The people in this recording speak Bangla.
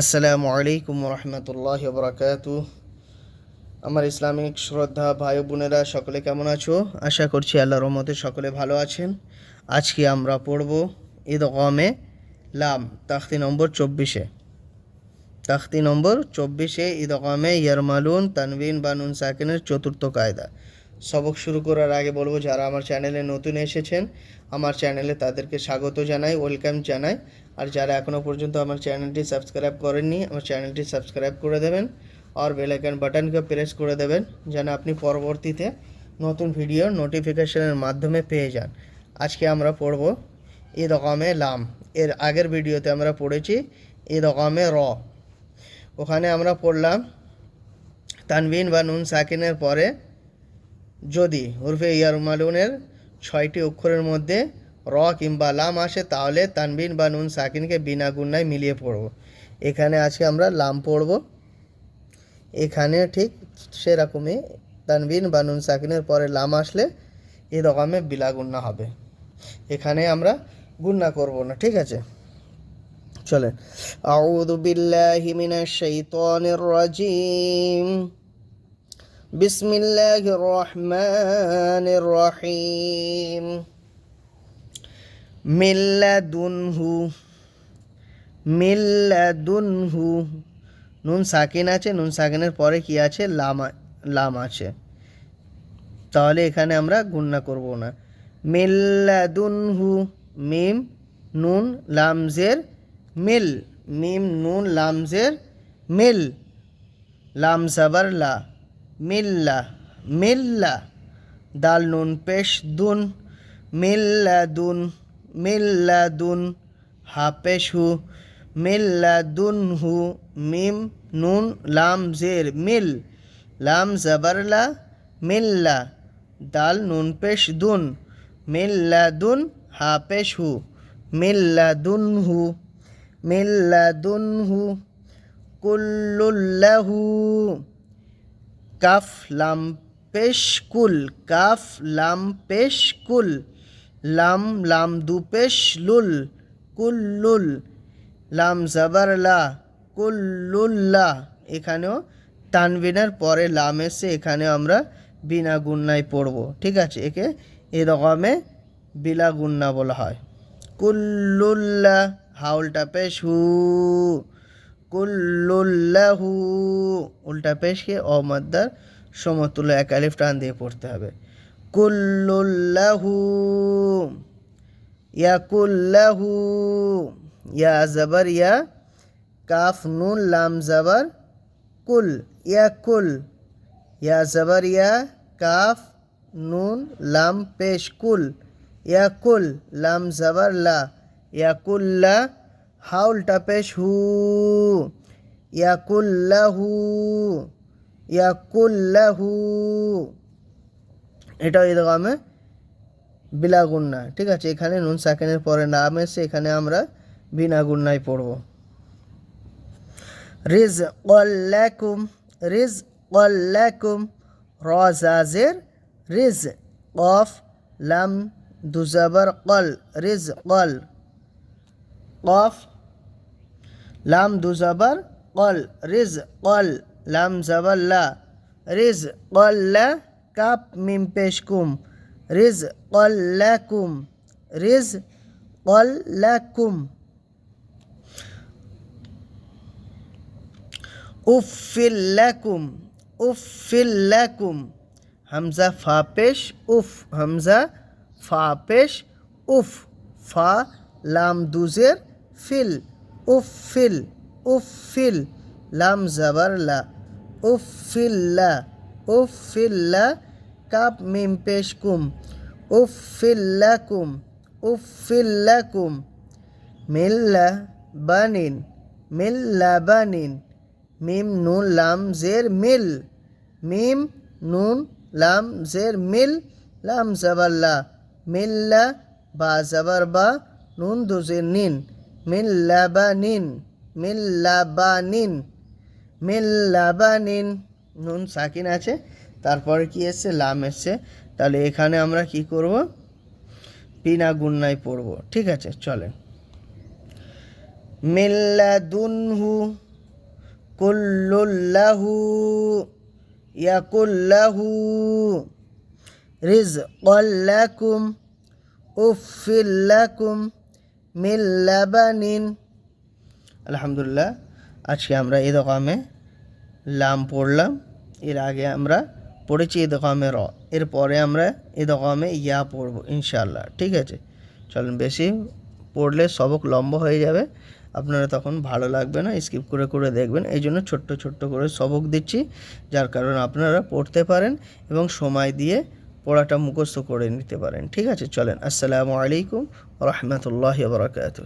আসসালামু আলাইকুম রহমতুল্লাহ বরকাতু আমার ইসলামিক শ্রদ্ধা ভাই বোনেরা, সকলে কেমন আছো? আশা করছি আল্লাহ রহমতে সকলে ভালো আছেন। আজকে আমরা পড়ব ঈদ গমে লাম, তাখতি নম্বর চব্বিশে। তাখতি নম্বর চব্বিশে ঈদ গমে ইয়ারমালুন তানবিন বানুন সাকিনের চতুর্থ কায়দা। সবক শুরু করার আগে বলব, যারা আমার চ্যানেলে নতুন এসেছেন, আমার চ্যানেলে তাদেরকে স্বাগত জানাই, ওয়েলকাম জানাই। আর যারা এখনও পর্যন্ত আমার চ্যানেলটি সাবস্ক্রাইব করেননি, আমার চ্যানেলটি সাবস্ক্রাইব করে দেবেন আর বেল আইকন বাটনকে প্রেস করে দেবেন, যেন আপনি পরবর্তীতে নতুন ভিডিও নোটিফিকেশনের মাধ্যমে পেয়ে যান। আজকে আমরা পড়ব ঈদ রকমে লাম। এর আগের ভিডিওতে আমরা পড়েছি ঈদ রকমে র। ওখানে আমরা পড়লাম, তানবিন বা নুন সাকিনের পরে যদি উর্ফে ইয়ারমালুনের ছয়টি অক্ষরের মধ্যে র কিংবা লাম আসে, তাহলে তানবিন বা নুন সাকিনকে বিনা গুণায় মিলিয়ে পড়ব। এখানে আজকে আমরা লাম পড়ব। এখানে ঠিক সেরকমই তানবিন বা নুন সাকিনের পরে লাম আসলে এই রকমে বিলা গুণা হবে। এখানে আমরা গুণা করব না, ঠিক আছে? চলেন। আউযু বিল্লাহি মিনাশ শাইতানির রাজিম। بسم الله الرحمن الرحيم من لدنه من لدنه নুন সাকিন আছে নুন সাকিনের পরে কি আছে লাম আ- লাম আছে তাহলে এখানে আমরা গুণনা করব না মিল্লাদুনহু মিম নুন লামজের মিল মিম নুন লামজের মিল লাম জাবার লা মিল্লা মিল্লা, দাল, নুন, পেশ, দুন, মিল্লা দুন মিল্লা, দুন, হা, পেশ, হু, মিল্লা, দুন, হু, মিম, নুন, লাম, জের, মিল, লাম জাবারলা মিল্লা, দাল, নুন, পেশ, দুন, মিল্লা, দুন, হা, পেশ, হু, মিল্লা, দুন, হু, মিল্লা, দুন, হু কুল্লুল্লাহু কাফ লাম পেশ কুল, কাফ লাম পেশ কুল, লাম লাম দু পেশ লুল কুল্লুল লাম জাবার লা কুল্লুল্লাহ এখানেও তানবিনের পরে লাম এসে এখানে আমরা বিনা গুন্নায় পড়ব। ঠিক আছে, একে এ রকমে বিলা গুন্না বলা হয়। কুল্লুল্লা হাউলটা পেশ হু। কুল্লুল্লাহু। উল্টা পেশকে অমাদ্দার সমতুল্য এক আলিফ টান দিয়ে পড়তে হবে। কুল্লুল্লাহু। ইয়া কুল্লাহু। ইয়া জাবার, ইয়া কাফ, নুন, লাম, জাবার, কুল। ইয়া কুল। ইয়া জাবার, ইয়া কাফ, নুন, লাম, পেশ, কুল। ইয়া কুল, লাম, জাবার, লা। ইয়া কুল্লা হাউলটা পেশ। হু ইয়াকুল্লাহু ইয়াকুল্লাহু। এটা এই দোকামে বিলা গুন্না ঠিক আছে? এখানে নুন সাকেনের পরে নাম এসে এখানে আমরা বিনা গুন্নায় পড়ব। রিজ কল্লাকুম রিজ কল্লাকুম রজাজের রিজ কফ লাম দুজাবার কল রিজ কল কফ লাম দু জাবার কল, রিজ কল, লাম জাবার লা, রিজ কল্লা কাপ মিম পেশ কুম, রিজ কল্লাকুম রিজ কল্লাকুম উফিল্লাকুম উফিল্লাকুম হামজা ফা পেশ, উফ হামজা ফা পেশ, উফ ফা লাম দুজের ফিল। উফিল উফিল, লাম জাবার লা উফিল্লা উফিল্লা কাপ মিম পেশ কুম উফিল্লাকুম উফিল্লাকুম মিল্লা বানিন মিল্লা বানিন, মিম নুন লাম জের মিল, মিম নুন লাম জের মিল, লাম জাবার লা মিল্লা বা জাবার বা নুন দুজের নিন। মিন লাবানিন মিন লাবানিন মিন লাবানিন। নুন সাকিন আছে, তারপরে কি এসছে? লাম এসছে। তাহলে এখানে আমরা কি করব? বিনা গুন্নায় পড়ব। ঠিক আছে, চলেন। মিল্লাদুনহু কুল্লুল্লাহু ইয়াকুল্লাহু রিজকাল্লাকুম উফিল্লাকুম মিল্লাবানিন আলহামদুলিল্লাহ, আজকে আমরা এই দোকামে লাম পড়লাম। এর আগে আমরা পড়েছি এই দোকামে র। এরপরে আমরা এই দোকামে ইয়া পড়ব ইনশাল্লাহ ঠিক আছে? চলুন, বেশি পড়লে সবক লম্বা হয়ে যাবে। আপনারা তখন ভালো লাগবে না, স্কিপ করে করে দেখবেন। এই জন্য ছোট্ট ছোট্ট করে সবক দিচ্ছি, যার কারণে আপনারা পড়তে পারেন এবং সময় দিয়ে পড়াটা মুখস্থ করে নিতে পারেন। ঠিক আছে? চলেন, আসসালামু আলাইকুম রহমতুল্লাহ বরকাত